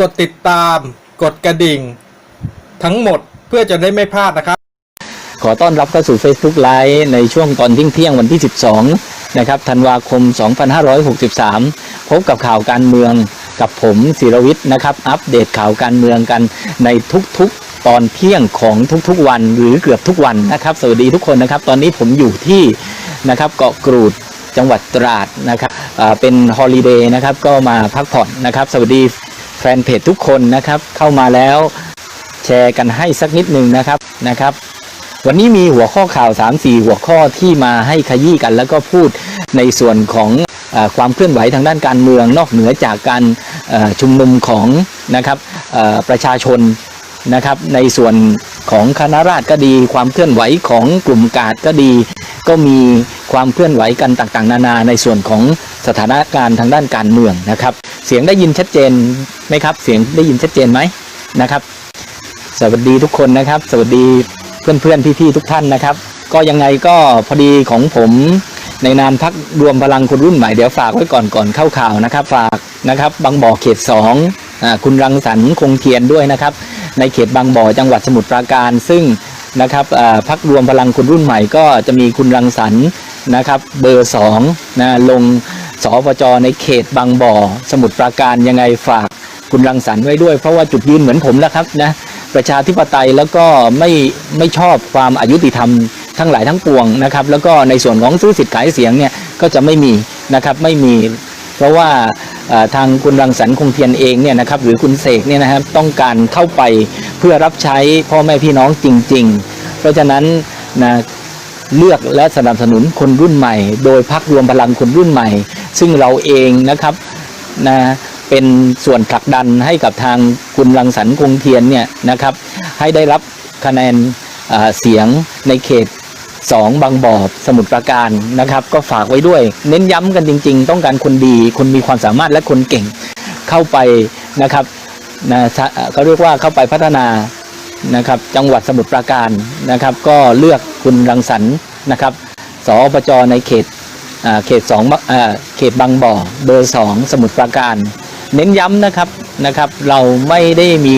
กดติดตาม กดกระดิ่ง ทั้งหมดเพื่อจะได้ไม่พลาดนะครับ ขอต้อนรับเข้าสู่ Facebook Live ในช่วงตอนเที่ยงวันที่ 12 นะครับธันวาคม 2563 พบกับข่าวการเมืองกับผมศิรวิทย์นะครับ อัปเดตข่าวการเมืองกันในทุกๆ ตอนเที่ยงของทุกๆวันหรือเกือบทุกวันนะครับ สวัสดีทุกคนนะครับ ตอนนี้ผมอยู่ที่นะครับเกาะกรูดจังหวัดตราดนะครับเป็นฮอลิเดย์นะครับก็มาพักผ่อนนะครับ สวัสดี แฟนเพจทุกคนนะครับเข้ามาแล้วแชร์กันให้สักนิดหนึ่งนะครับนะครับ วันนี้มีหัวข้อข่าว 3-4 หัวข้อที่มาให้ขยี้กัน แล้วก็พูดในส่วนของอความเคลื่อนไหวทางด้านการเมือง นอกเหนือจากการชุมนุมของนะครับประชาชนนะครับ ในส่วนของคณะราษฎรก็ดี ความเคลื่อนไหวของกลุ่มกาดก็ดี ก็มีความเคลื่อนไหวกันต่างๆ นานาในส่วนของสถานการณ์ทางด้านการเมืองนะครับ เสียงได้ยินชัดเจน ไหมครับ เสียงได้ยินชัดเจนไหมนะครับ สวัสดีทุกคนนะครับ สวัสดีเพื่อนๆพี่ ๆ ทุกท่านนะครับ ก็ยังไงก็พอดีของผมในนามพักรวมพลังคนรุ่นใหม่เดี๋ยวฝากไว้ก่อนก่อนเข้าข่าวนะครับ ฝากนะครับบางบ่อเขต2อ่าคุณรังสรรค์คงเทียนด้วยนะครับ ในเขตบางบ่อจังหวัดสมุทรปราการ ซึ่งนะครับพักรวมพลังคนรุ่นใหม่ก็จะมีคุณรังสรรค์นะครับเบอร์2นะลงสปจในเขตบางบ่อ สมุทรปราการยังไงฝาก คุณรังสรรค์ไว้ด้วย เพราะว่าจุดยืนเหมือนผมแล้วครับนะประชาธิปไตยแล้วก็ไม่ไม่ชอบความอายุติธรรมทั้งหลายทั้งปวงนะครับ แล้วก็ในส่วนของซื้อสิทธิ์ขายเสียงเนี่ยก็จะไม่มีนะครับไม่มี เพราะว่าทางคุณรังสรรค์คงเทียนเองเนี่ยนะครับหรือคุณเสกเนี่ยนะครับต้องการเข้าไปเพื่อรับใช้พ่อแม่พี่น้องจริง ๆ เพราะฉะนั้นนะเลือกและสนับสนุนคนรุ่นใหม่ โดยพักรวมพลังคนรุ่นใหม่ ซึ่งเราเองนะครับนะ เป็นส่วนผลักดันให้กับทางคุณรังสรรค์คงเทียนเนี่ยนะครับ ให้ได้รับคะแนนเสียงในเขต2บางบ่อสมุทรปราการนะครับ ก็ฝากไว้ด้วย เน้นย้ำกันจริง ๆ ต้องการคนดี คนมีความสามารถและคนเก่งเข้าไปนะครับนะเขาเรียกว่าเข้าไปพัฒนานะครับ จังหวัดสมุทรปราการนะครับ ก็เลือกคุณรังสรรค์นะครับสอปจในเขตเขตสองเขตบางบ่อเบอร์สองสมุทรปราการ เน้นย้ำนะครับนะครับ เราไม่ได้มี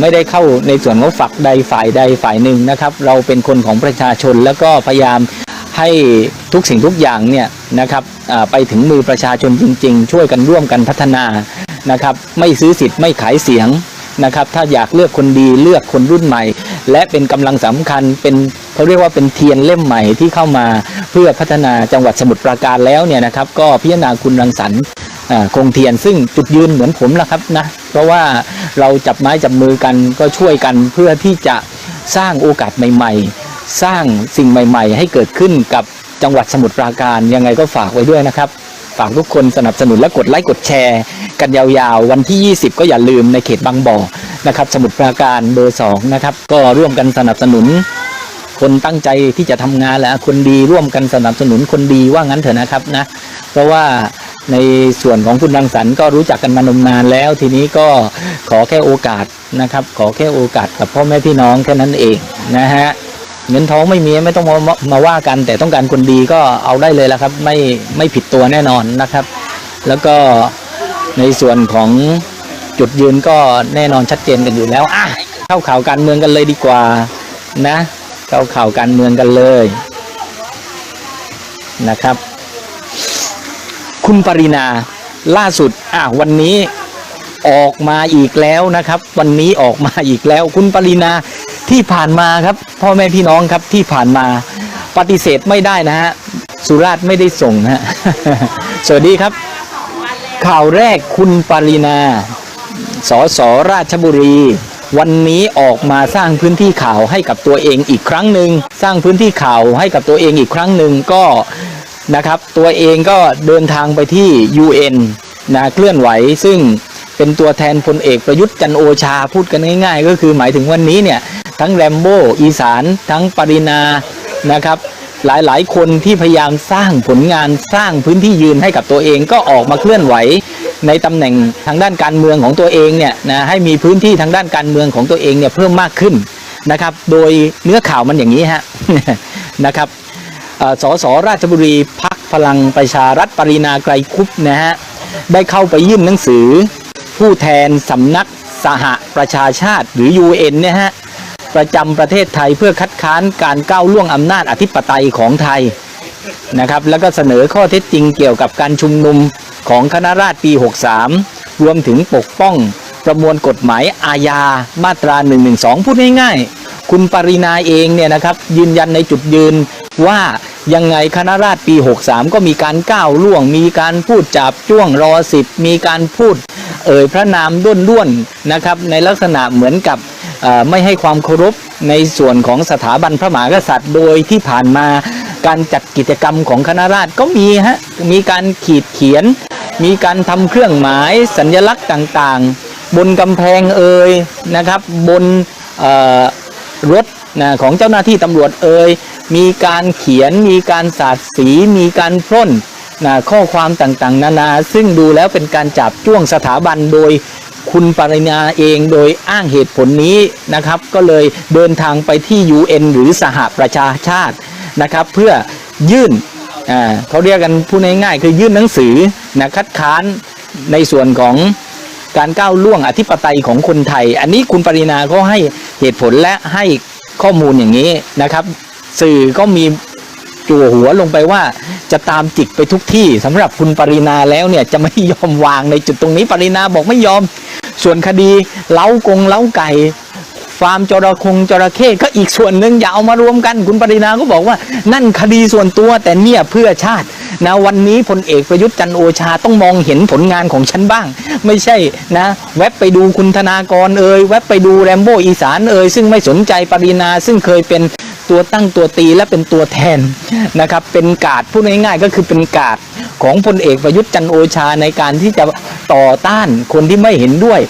ไม่ได้เข้าในส่วนของฝักใดฝ่ายใดฝ่ายหนึ่งนะครับ เราเป็นคนของประชาชนแล้วก็พยายามให้ทุกสิ่งทุกอย่างเนี่ยนะครับไปถึงมือประชาชนจริง ๆ ช่วยกันร่วมกันพัฒนานะครับ ไม่ซื้อสิทธิ์ไม่ขายเสียงนะครับ ถ้าอยากเลือกคนดีเลือกคนรุ่นใหม่ และเป็นกำลังสำคัญเป็นเขาเรียกว่าเป็นเทียนเล่มใหม่ที่เข้ามาเพื่อพัฒนาจังหวัดสมุทรปราการแล้วเนี่ยนะครับ ก็พิจารณาคุณรังสรรค์ คงเทียนซึ่งจุดยืนเหมือนผมละครับนะเพราะว่าเราจับไม้จับมือกันก็ช่วยกันเพื่อที่จะสร้างโอกาสใหม่ ๆ สร้างสิ่งใหม่ ๆ ให้เกิดขึ้นกับจังหวัดสมุทรปราการยังไงก็ฝากไว้ด้วยนะครับ ฝากทุกคนสนับสนุนและกดไลค์กดแชร์ กันยาวๆ วันที่ 20 ก็อย่าลืมในเขตบางบ่อนะครับสมุทรปราการเบอร์2นะครับก็ร่วมกันสนับสนุน คนตั้งใจที่จะทำงานและคนดีร่วมกันสนับสนุนคนดีว่างั้นเถอะนะครับนะเพราะว่า ในส่วนของคุณรังสรรค์ก็รู้จักกันมานมนานแล้ว ทีนี้ก็ขอแค่โอกาสนะครับ ขอแค่โอกาสกับพ่อแม่พี่น้องแค่นั้นเองนะฮะเงินท้องไม่มีไม่ต้องมามามาว่ากัน แต่ต้องการคนดีก็เอาได้เลยละครับ ไม่ไม่ผิดตัวแน่นอนนะครับ แล้วก็ในส่วนของจุดยืนก็แน่นอนชัดเจนกันอยู่แล้วอะเข้าข่าวการเมืองกันเลยดีกว่านะ เข้าข่าวการเมืองกันเลยนะครับ คุณปรินา ล่าสุดอะวันนี้ออกมาอีกแล้วนะครับ วันนี้ออกมาอีกแล้ว คุณปรินาที่ผ่านมาครับ พ่อแม่พี่น้องครับที่ผ่านมาปฏิเสธไม่ได้นะฮะสุราษฎร์ไม่ได้ส่งฮะสวัสดีครับ ข่าวแรกคุณปรินาสสราชบุรี วันนี้ออกมาสร้างพื้นที่ข่าวให้กับตัวเองอีกครั้งหนึ่งสร้างพื้นที่ข่าวให้กับตัวเองอีกครั้งหนึ่งก็ นะครับ ตัวเองก็เดินทางไปที่ UN นะเคลื่อนไหวซึ่งเป็นตัวแทนพลเอกประยุทธ์จันโอชาพูดกันง่ายๆ ก็คือหมายถึงวันนี้เนี่ย ทั้งแรมโบ้อีสาน ทั้งปรินานะครับหลายๆ คนที่พยายามสร้างผลงานสร้างพื้นที่ยืนให้กับตัวเองก็ออกมาเคลื่อนไหว ในตำแหน่งทางด้านการเมืองของตัวเองเนี่ยนะให้มีพื้นที่ทางด้านการเมืองของตัวเองเนี่ยเพิ่มมากขึ้นนะครับ โดยเนื้อข่าวมันอย่างนี้ฮะนะครับ สสราชบุรีพักพลังประชารัฐปรินาไกรคุปนะฮะได้เข้าไปยื่นหนังสือ ผู้แทนสำนักสหประชาชาติหรือ UN เนี่ยฮะประจำประเทศไทยเพื่อคัดค้านการก้าวล่วงอำนาจอธิปไตยของไทยนะครับแล้วก็เสนอข้อเท็จจริงเกี่ยวกับการชุมนุมของคณะราษฎรปี 63 รวมถึงปกป้องประมวลกฎหมายอาญามาตรา 112 พูดง่ายๆ คุณปรินาเองเนี่ยนะครับยืนยันในจุดยืน ว่ายังไงคณะราษฎรปี 63 ก็มีการก้าวล่วง มีการพูดจับจ้วงรอสิบมีการพูดเอ่ยพระนามด้วนด้วนๆนะครับในลักษณะเหมือนกับไม่ให้ความเคารพในส่วนของสถาบันพระมหากษัตริย์ โดยที่ผ่านมาการจัดกิจกรรมของคณะราษฎรก็มีฮะมีการขีดเขียน มีการทำเครื่องหมายสัญลักษณ์ต่างๆ บนกำแพงเอ่ยนะครับบนรถนะของเจ้าหน้าที่ตำรวจเอ่ย มีการเขียน มีการสาดสี มีการพร่นนะข้อความต่างๆ นานา ซึ่งดูแล้วเป็นการจับจ้วงสถาบันโดยคุณปรินาเองโดยอ้างเหตุผลนี้นะครับ ก็เลยเดินทางไปที่ UN หรือสหประชาชาตินะครับ เพื่อยื่นเขาเรียกกันพูดง่ายๆคือยื่นหนังสือนะคัดค้านในส่วนของการก้าวล่วงอธิปไตยของคนไทย อันนี้คุณปรินาก็ให้เหตุผลและให้ข้อมูลอย่างนี้นะครับ สื่อก็มีจั่วหัวลงไปว่าจะตามจิกไปทุกที่สำหรับคุณปรินาแล้วเนี่ยจะไม่ยอมวางในจุดตรงนี้ปรินาบอกไม่ยอม ส่วนคดีเล้ากงเล้าไก่ฟาร์มจระคงจระเข้ก็อีกส่วนหนึ่งอย่าเอามารวมกันคุณปรินาก็บอกว่า นั่นคดีส่วนตัวแต่เนี่ยเพื่อชาตินะวันนี้พลเอกประยุทธ์จันโอชาต้องมองเห็นผลงานของฉันบ้าง ไม่ใช่นะแวบไปดูคุณธนากรเอ่ยแวบไปดูแรมโบ้อีสานเอ่ยซึ่งไม่สนใจปรินาซึ่งเคยเป็น ตัวตั้งตัวตีและเป็นตัวแทนนะครับ เป็นกาดพูดง่ายๆ ก็คือเป็นกาดของพลเอกประยุทธ์จันโอชาในการที่จะต่อต้านคนที่ไม่เห็นด้วย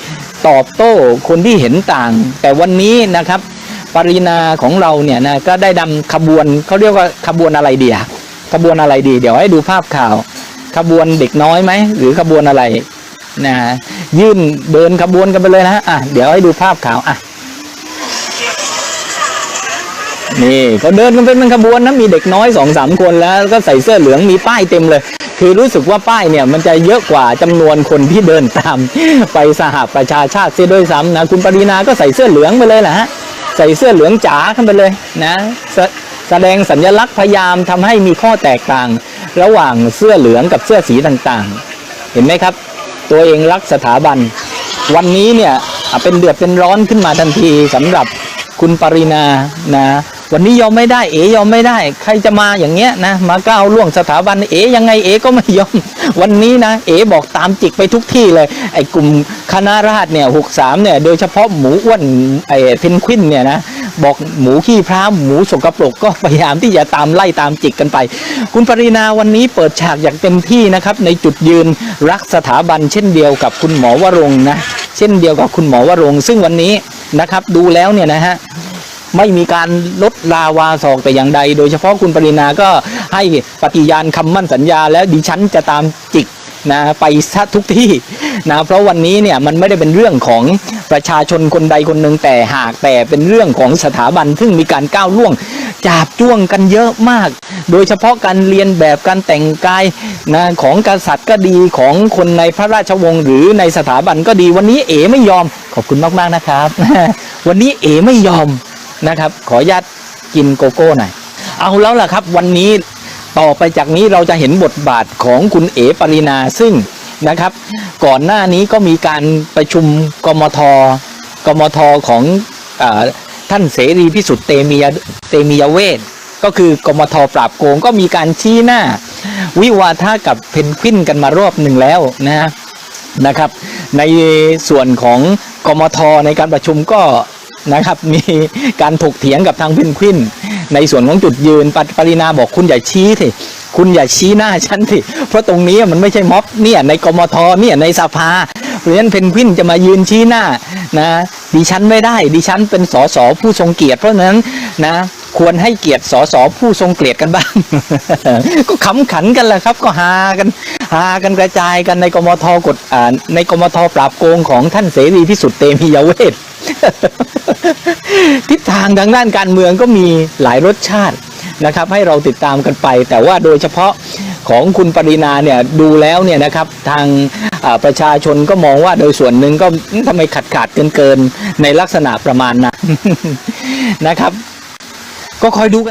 ตอบโต้คนที่เห็นต่าง แต่วันนี้นะครับ ปรินาของเราเนี่ยนะก็ได้นำขบวนเขาเรียกว่าขบวนอะไรเดีอะขบวนอะไรดี เดี๋ยวให้ดูภาพข่าว ขบวนเด็กน้อยไหมหรือขบวนอะไรนะยื่นเดินขบวนกันไปเลยนะอะเดี๋ยวให้ดูภาพข่าวอะ นี่เขาเดินกันเป็นขบวนนะมีเด็กน้อยสองสามคนแล้วก็ใส่เสื้อเหลืองมีป้ายเต็มเลย คือรู้สึกว่าป้ายเนี่ยมันจะเยอะกว่าจำนวนคนที่เดินตาม ไปสหประชาชาติเสียด้วยซ้ำนะคุณปรินาก็ใส่เสื้อเหลืองไปเลยแหละฮะใส่เสื้อเหลืองจ๋าขึ้นไปเลยนะแสแสดงสัญลักษณ์พยายามทำให้มีข้อแตกต่าง ระหว่างเสื้อเหลืองกับเสื้อสีต่างๆ เห็นไหมครับ ตัวเองรักสถาบัน วันนี้เนี่ยเป็นเดือดเป็นร้อนขึ้นมาทันทีสำหรับคุณปรินานะ วันนี้ยอมไม่ได้ เอ๋ยอมไม่ได้ ใครจะมาอย่างเงี้ยนะมาก้าวล่วงสถาบันเอ๋ยังไงเอ๋ก็ไม่ยอม วันนี้นะ เอ๋บอกตามจิกไปทุกที่เลย ไอ้กลุ่มคณะราษฎรเนี่ยหกสามเนี่ยโดยเฉพาะหมูอ้วนไอ้เพนกวินเนี่ยนะบอกหมูขี้พร้าหมูสกปรกก็พยายามที่จะตามไล่ตามจิกกันไป คุณปรินาวันนี้เปิดฉากอย่างเต็มที่นะครับในจุดยืนรักสถาบัน เช่นเดียวกับคุณหมอวรงนะเช่นเดียวกับคุณหมอวรงซึ่งวันนี้นะครับดูแล้วเนี่ยนะฮะ ไม่มีการลดลาวาศอกแต่อย่างใด โดยเฉพาะคุณปรินาก็ให้ปฏิญาณคำมั่นสัญญา แล้วดิฉันจะตามจิกนะไปซะทุกที่นะเพราะวันนี้เนี่ยมันไม่ได้เป็นเรื่องของประชาชนคนใดคนหนึ่งแต่หากแต่เป็นเรื่องของสถาบัน ซึ่งมีการก้าวล่วงจาบจ้วงกันเยอะมาก โดยเฉพาะการเรียนแบบการแต่งกายนะของกษัตริย์ก็ดีของคนในพระราชวงศ์หรือในสถาบันก็ดีวันนี้เอ๋ไม่ยอมขอบคุณมากๆนะครับ วันนี้เอ๋ไม่ยอม นะครับ ขออนุญาตกินโกโก้หน่อย เอาแล้วล่ะครับ วันนี้ต่อไปจากนี้เราจะเห็นบทบาทของคุณเอ๋ปรินาซึ่งนะครับ ก่อนหน้านี้ก็มีการประชุมกมทกมทของอท่านเสรีพิสุทธิ์เตมียเตมียเวทก็คือกมทปราบโกงก็มีการชี้หน้า วิวาทะกับเพนกวินกันมารอบหนึ่งแล้วนะนะครับ ในส่วนของกมทในการประชุมก็ นะครับ มีการถกเถียงกับทางเพนกวิน ในส่วนของจุดยืนปปรินาบอกคุณอย่าชี้สิคุณอย่าชี้หน้าฉันสิเพราะตรงนี้มันไม่ใช่ม็อบเนี่ยในกมทเนี่ยในสภาเพราะฉะนั้นเพนกวินจะมายืนชี้หน้านะดิฉันไม่ได้ดิฉันเป็นสสผู้ทรงเกียรติเพราะฉะนั้นนะ ควรให้เกียรติสสผู้ทรงเกียรติกันบ้าง ก็ขำขันกันแหละครับ ก็ฮากันฮากันกระจายกันในกมทกฎอ่าในกมทปราบโกงของท่านเสรีพิสุทธิ์เตมียเวททิศทางทางด้านการเมืองก็มีหลายรสชาตินะครับ ให้เราติดตามกันไป แต่ว่าโดยเฉพาะของคุณปรินาเนี่ยดูแล้วเนี่ยนะครับทางประชาชนก็มองว่าโดยส่วนหนึ่งก็ทำไมขาดขาดเกินเกินในลักษณะประมาณนั้นนะครับ ก็คอยดูกัน